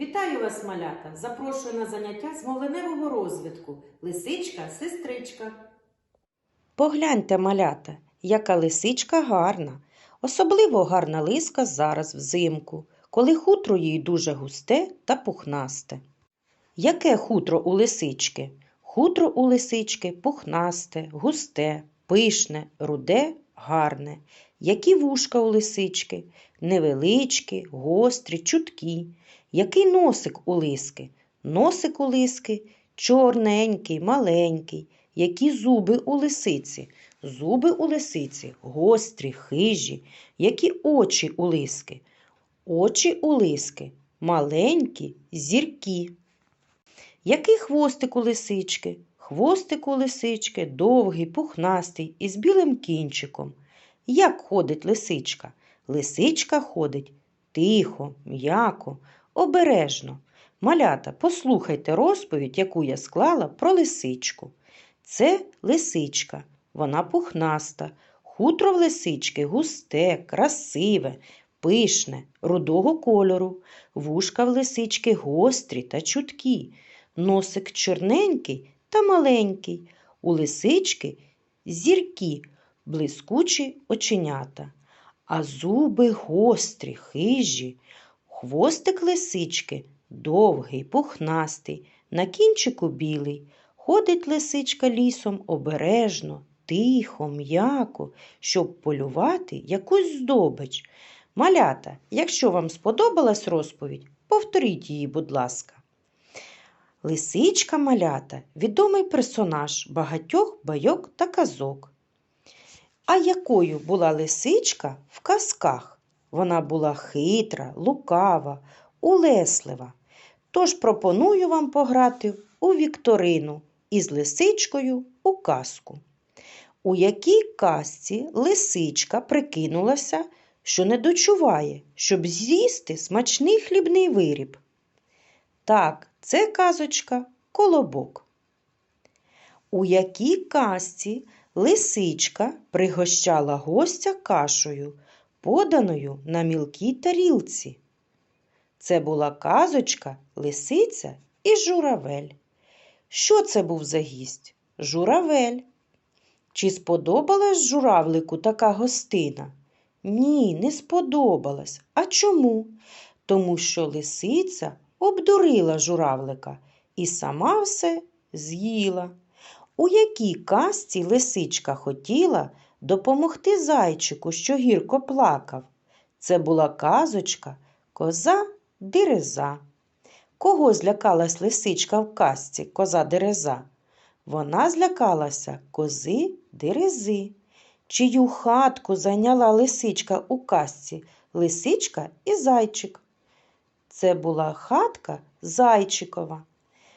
Вітаю вас, малята! Запрошую на заняття з мовленевого розвитку. Лисичка, сестричка. Погляньте, малята, яка лисичка гарна. Особливо гарна лиска зараз взимку, коли хутро їй дуже густе та пухнасте. Яке хутро у лисички? Хутро у лисички пухнасте, густе, пишне, руде, гарне. Які вушка у лисички? Невеличкі, гострі, чуткі. Який носик у лиски? Носик у лиски чорненький, маленький. Які зуби у лисиці? Зуби у лисиці гострі, хижі. Які очі у лиски? Очі у лиски маленькі, зіркі. Який хвостик у лисички? Хвостик у лисички довгий, пухнастий із білим кінчиком. Як ходить лисичка? Лисичка ходить тихо, м'яко, обережно. Малята, послухайте розповідь, яку я склала про лисичку. Це лисичка, вона пухнаста. Хутро в лисички густе, красиве, пишне, рудого кольору. Вушка в лисички гострі та чуткі. Носик чорненький та маленький. У лисички зіркі, блискучі оченята. А зуби гострі, хижі. Хвостик лисички довгий, пухнастий, на кінчику білий. Ходить лисичка лісом обережно, тихо, м'яко, щоб полювати якусь здобич. Малята, якщо вам сподобалась розповідь, повторіть її, будь ласка. Лисичка малята відомий персонаж багатьох байок та казок. А якою була лисичка в казках? Вона була хитра, лукава, улеслива. Тож пропоную вам пограти у вікторину із лисичкою у казку. У якій казці лисичка прикинулася, що не дочуває, щоб з'їсти смачний хлібний виріб? Так, це казочка Колобок. У якій казці лисичка пригощала гостя кашею, поданою на мілкій тарілці? Це була казочка Лисиця і журавель. Що це був за гість? Журавель. Чи сподобалась журавлику така гостина? Ні, не сподобалась. А чому? Тому що лисиця обдурила журавлика і сама все з'їла. У якій казці лисичка хотіла допомогти зайчику, що гірко плакав? Це була казочка коза дереза. Кого злякалась лисичка в казці коза дереза? Вона злякалася кози дерези. Чию хатку зайняла лисичка у казці лисичка і зайчик. Це була хатка зайчикова.